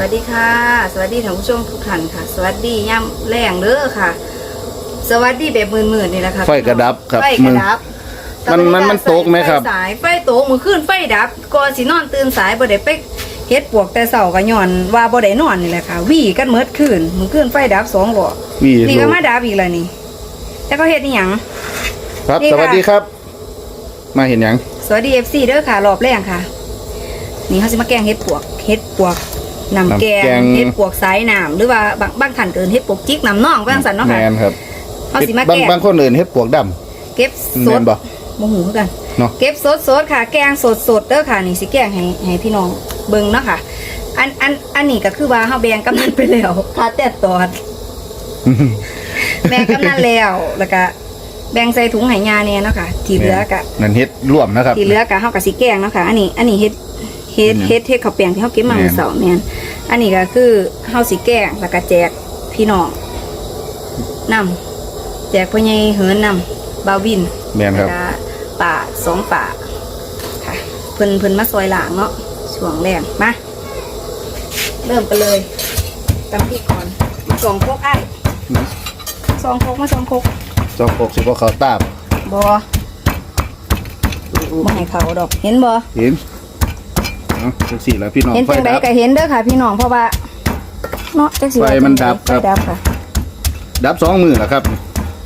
วัสดีค่ะ สวัสดีท่านผู้ชมทุกท่านค่ะ สวัสดีย่ำแรงเด้อค่ะ สวัสดีแบบมื่นๆนี่แหละค่ะไฟกระดับครับไฟกระดับมันมันมันตกไหมครับฟสายไฟตกมือขึ้นไฟดับก่อนสินอนตื่นสายบ่ได้ไปเฮ็ดปวกแต่เสาก็ย้อนว่าบ่ได้นอนนี่แหละค่ะวี่กันเมิดคืนมือขึ้นไฟดับสองบ่วีนี่ลูก็กมาดับอีกแล้วนี่แล้วก็เฮ็ดอีหยังครับนี่สค่ะวัสดีครับ มาเห็นหยังสวัสดี FC เด้อค่ะรอบแรกค่ะ นี่เขาสิมาแกงเฮ็ดปวกเฮ็ดปวก น้ำแกงเฮ็ดปวกสายน้ำหรือว่าบางบางท่านเกินเฮ็ดปวกจิกน้ำน่องบางสันเนาะแมค่ะนครับเขาสิมาบางแกงบางคนอื่นเฮ็ดปวกดำ เก็บสแมดนบ่โมโหคือกันเนาะ เก็บสดสดๆค่ะ แกงสดสดๆเด้อค่ะนี่สิแกงให้ให้พี่น้องเบิ่งเนาะค่ะ อันอันอันนี้ก็คือว่าเฮาแบ่งกำนันไปแล้วค่าแต่ตอดแบ่งกำนันแล้วแล้วก็แบ่งใส่ถุงไหยาเนี่ยเนาะค่ะที่เหลือก็นั่นเฮ็ดร่วมนะครับ ที่เหลือก็เฮาก็สิแกงเนาะค่ะ อันนี้ อันนี้เฮ็ดเฮ็ดอืมเฮ็ดเฮ็ดข้าวแป้งที่เฮาเก็บมาแม่น เมื่อเช้าแม่น อันนี้ก็คือเฮาสิแกงแล้วก็แจกพี่น้องนํแจกพ่อใหญ่เหินนํบาววินแมนครับ แล้วก็ป่าสองป่าค่ะ เพิ่นเพิ่นมาซอยหลางเนาะช่วงแรกมาเริ่มกันเลยตำพริกก่อนมาสองโคกไอ้ายสองโคกมาสองโคกจอมปกสิบ่เขาตาบบอมาให้เขาดอกเห็นบอเห็นเนาะ จังสี่แล้วพี่น้องเห็นจังใดดับ ก็เห็นเด้อค่ะพี่น้องเพราะว่าเนาะจังสิว่าไฟมันจังใดับครับไฟดับค่ะดับสองมือแล้วครับ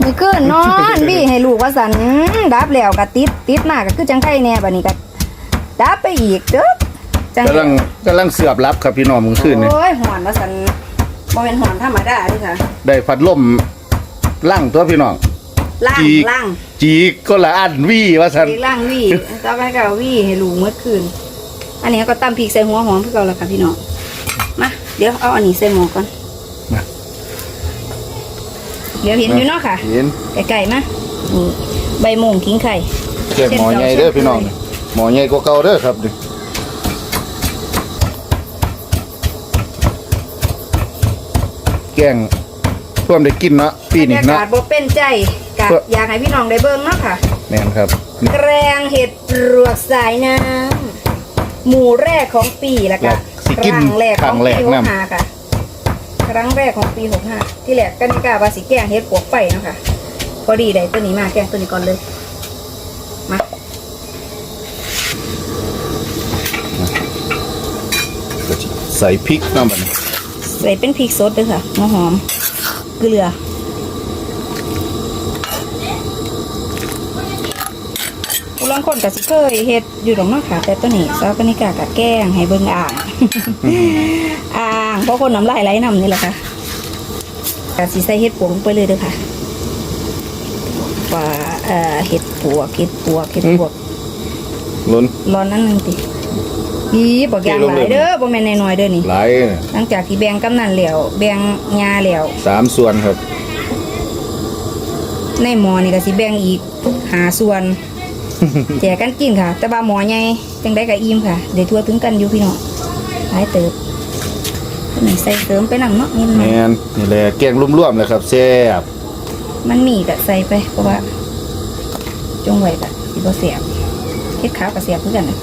มือขึ้นนอนบี้ให้ลูกว่าสันดับแล้วก็ติดติดมากก็คือจังไข่แน่บัดนี้ก็ดับไปอีกเด้อจังกำลังกำลังเสือบรับครับพี่น้องมึงขึ้นนี่โอ้ยหอนว่าสันบ่เป็นหอนธรรมดาเดิค่ะได้พัดลมล่างตัวพี่น้อง ล่างจีก ล่าง จีกก็ละอันวี่ว่าซั่น อีกล่างวี่ต่อไปก็เอาวี่ให้ลูกเมื่อคืน อันนี้ก็ตำพริกใส่หัวหอมเพื่อเก่าแล้วค่ะพี่น้องมาเดี๋ยวเอาอันนี้ใส่หม้อก่อนมา เดี๋ยวเห็นอยู่เนาะค่ะเห็นไก่ๆมานี่ใบโมงขิงไข่แก้หมอใหญ่เด้อพี่น้องนี่หมอใหญ่กว่าเก่าเด้อครับนี่แกงเพิ่มได้กินเนาะปีบรนี้รยาเนาะกาศบ่เป็นใจกะเพื่ออยากให้พี่น้องได้เบิ่งเนาะค่ะแม่นครับ แกรงเห็ดปลวกสายน้ำ หมู่แรกของปีแล้วก็สิคกินรั้งแรกคขรั้องงแรปีกหกนำ ห้าค่ะ ครั้งแรกของปีหกห้าที่แรกกันกาว่าสิแกงเห็ดปวกไฟเนาะค่ะพอดีได้ตัวนี้มาแกงตัวนี้ก่อนเลยมาก็สิใส่พริกน้ำบัดนี้ใส่เป็นพริกสดด้วยค่ะหัวหอมเกลือ ผู้ลางคนก็สิเคยเฮ็ดอยู่ดอกเนาะค่ะ แต่ตัวนี้ซาวกันิกากับแกงให้เบิ่งอ่าง อ่างเพราะคนน้ำลายไหลน้ำนี่แหละค่ะกะสิใส่เห็ดปวกลงไปเลยเด้อค่ะว่าเอ่อเห็ดปวกเห็ดปวกเห็ดปวกล้น ร้อนนั่นนึงติอีบอกอย่างหลายเด้อบ่แม่นน้อยๆเด้อนี่ หลายหลังจากที่แบ่งกำนันแล้วแบ่งยาแล้ว สามส่วนครับ ในหมอนี่ก็สิแบ่งอีกหาส่วน แจกกันกินค่ะ แต่ว่าหมอใหญ่จังได้ก็อิ่มค่ะได้ทั่วถึงกันอยู่พี่น้องหลายเติบตัวนี้ใส่เสริมไปนำเนาะนิดหน่แมอยนนี่แหละแกงร่วมๆเลยครับแซ่บมันมีก็ใส่ไปเพราะว่า จงไว้ก็สิบ่เสียบเฮ็ดขาวก็เสียบคือกันนะ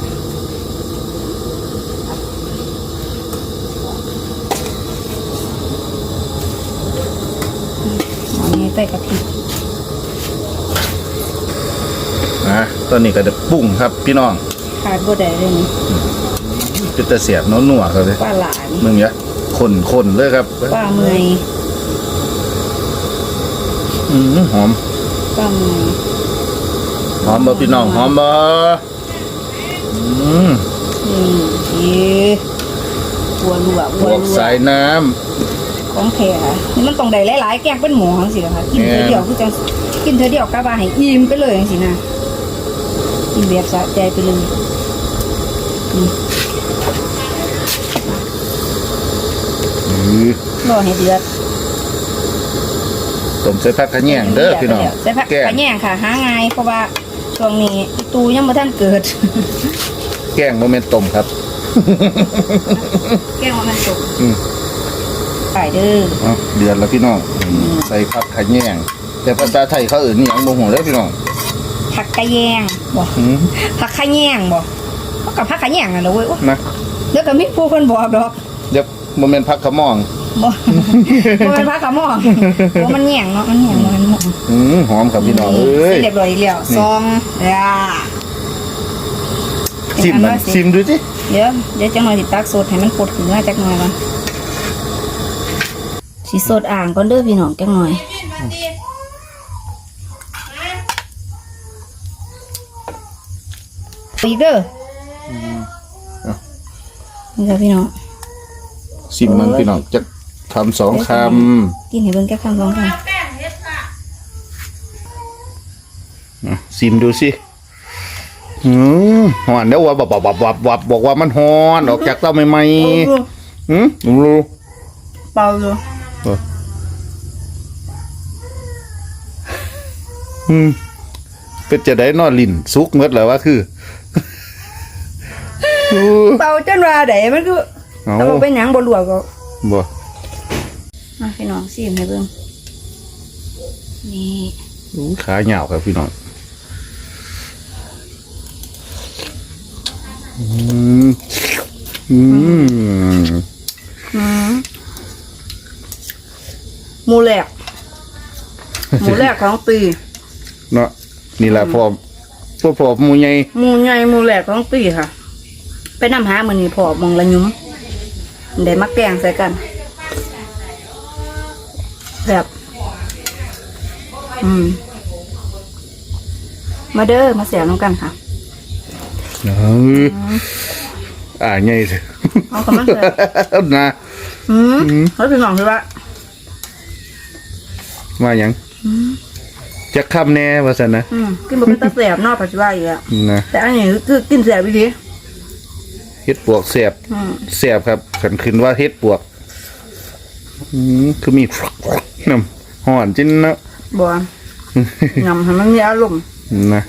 หมอใหญ่ใส่กะทิ นะ ตอนนี้ก็จะปรุงครับ พี่น้องขาดบ่ได้เลยนี่เป็นตะเสียบเนาะนัวๆครับเลยปลาหลานี่มึงเนี่ยคนๆเลยครับปลาเมื่อยอืมหอม ปลาเมื่อยหอมบ่พี่น้องหอมบ่อืมนี่เอ๊ะวัวรัวบวัววกรัวสายน้ของแท้นี่มันต้องได้หลายๆแกงเป็นหมูจังซี่ล่ะค่ะกินเธอแม่นเดียวคือจังกินเธอเดียวกะว่าให้อิ่มไปเลยจังซี่นะ กินแบบสะใจไปเลยนี่ำอือรอให้เดือดต้มใส่ผักขะแยงเด้อพี่น้องใส่ผักแกงกระแยงค่ะ หาง่ายเพราะว่าช่วงนี้อีตูยังบ่ทันเกิด แกงบ่แม่นต้มครับ แกงว่ามันสุกอืมไปเด้อเอาเดือดแล้วพี่น้องอืมใส่ผักขะแยงแต่ภาษาไทยเขาเอื่นนี่ยังบ่ฮู้เด้อพี่น้อง ผักกระแยงบ่อืมผักขะแยงบ่เขากับผักขะแยงน่ะเด้อเว้ยโอ๊ยนะเดี๋ยวก็มีผู้เพิ่นบอกดอกเดี๋ยวบ่แม่นพักขะม่อง บ่บ่เป็นพักขะหม้อเพราะมันแหง่งเนาะมันแหง่งมันหมองอืมหอมครับพี่น้องเอ้ย เรียบร้อยอีกแล้วซองอ่าชิมมันชิมดูสิเดี๋ยวเดี๋ยวจังหน่อยสิตักสดให้มันปดขึ้นมาจักหน่อยก่อนสิสดอ่างก่อนเด้อพี่น้องจักหน่อย อีกเด้ออนี่ค่ะพี่น้องชิมมันพี่น้องจะทำสองคกินให้เบิ่งแค่คำสองคำำอะชิมดูสิอืมหอนเดี๋ยวว่าบับบับบับบับบับบอกว่ามันหอนออกจากเต้าใหม่ๆอืมผมรู้ เปล่าอยู่อืมเป็นจะได้นอนลิ้นสุกเมดแล้วว่าคืออู้ เปล่าจนว่าไดมันคือเอาถ้าบ่เป็นหยังบ่ลวกก็บ่มาพี่น้องซิมให้เบิ่งนี่อู้ขาเหยาวครับพี่น้องอืมอืมอืมหมูแหลกหมูแหลกของปีเนาะนี่แหละพอพอพอหมูใหญ่หมูใหญ่หมูแหลกของปีค่ะ ไปนำหามื้อนี้พอมองละยุ้มได้มาแกงใส่กันแบบอืม มาเด้อมาเสียน้ำกันค่ะเอออ่าใหญ่เถอะเอาคำนั้นเลยนะอืมแล้วพี่น้องคือว่ามาหยังจะคำแน่ว่าสันนะอืมกินบ่เป็นตาแสบเนอกปัจจุบันอยู่แล้วนะแต่อันนี้คือกินแสบอีหลีเฮ็ดปวกแสบอืมแสบครับขันขึ้นว่าเฮ็ดปวกอืมคือมีน้ำห่อนจิ้นนะบ่งำให้มันมีอารมณ์นะ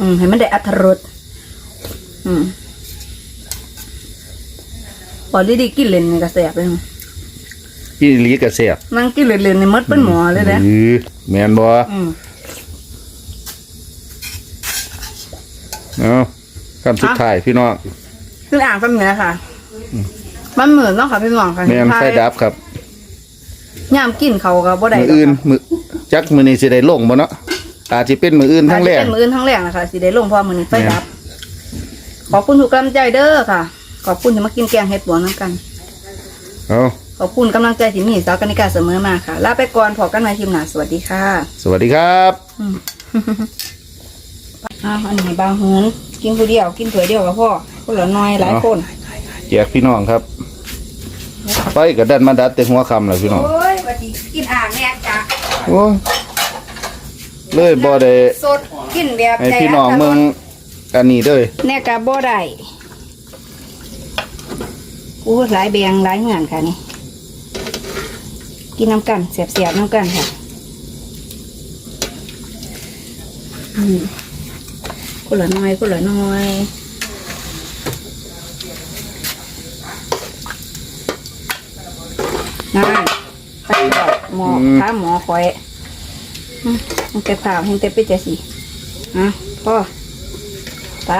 อืมให้มันได้อัตรสอืมพอดีๆกินเล่นนี่ก็แสบเลยอีหลีก็แสบนั่งกินเล่นๆนี่มดเป็นหมอเลยนะออแม่นบ่อืมเอาคำสุดท้ายพี่น้อง คืออ่างเป็นไงค่ะ มันเหมือนเนาะค่ะพี่น้องค่ะแม่นไฟดับครับย่ามกินเขาก็บ่ได้มืออื่นมือจักมือนี้สิได้ลงบ่เนาะอาจสิเป็นมืออื่นทั้ทั้งงแรแรกกมื้ออื่นทั้งแรกนะคะสิได้ลงเพราะมื้อนี้ไฟแม่นดับ ขอบคุณทุกกำลังใจเด้อค่ะ ขอบคุณที่มากินแกงเห็ดบวงน้ำกันเอาขขอบคุณกำลังใจที่มีสาวกันิกาเสมอมาค่ะลาไปก่อนพอกันใหม่ทีมหน้าสวัสดีค่ะ สวัสดีครับอ้าวอันนี้บางหืนกินผู้เดียวกินถ้วยเดียวกับพ่อ คนละน้อยหลายคนแจกพี่น้องครับ ไปกับดันมาดัดแต่หัวคำเลยพี่น้องโอ้ยวันนี้กินอ่างแน่จ้ะโอ้ยเลยบ่ได้สดกินแบบให้พี่น้องเมืองอันนี้เด้อแน่กะบ่ได้อู้หลายแบงหลายเหงือนค่ะนี่กินน้ำกันเสียบๆน้ำกันค่ะอืมคนละน้อยคนละน้อย นั่นไปแบบหมอข้าหมอคอยอืมมันแต่ผ่าเห็นแต่เป็นจะสิอะพ่อไป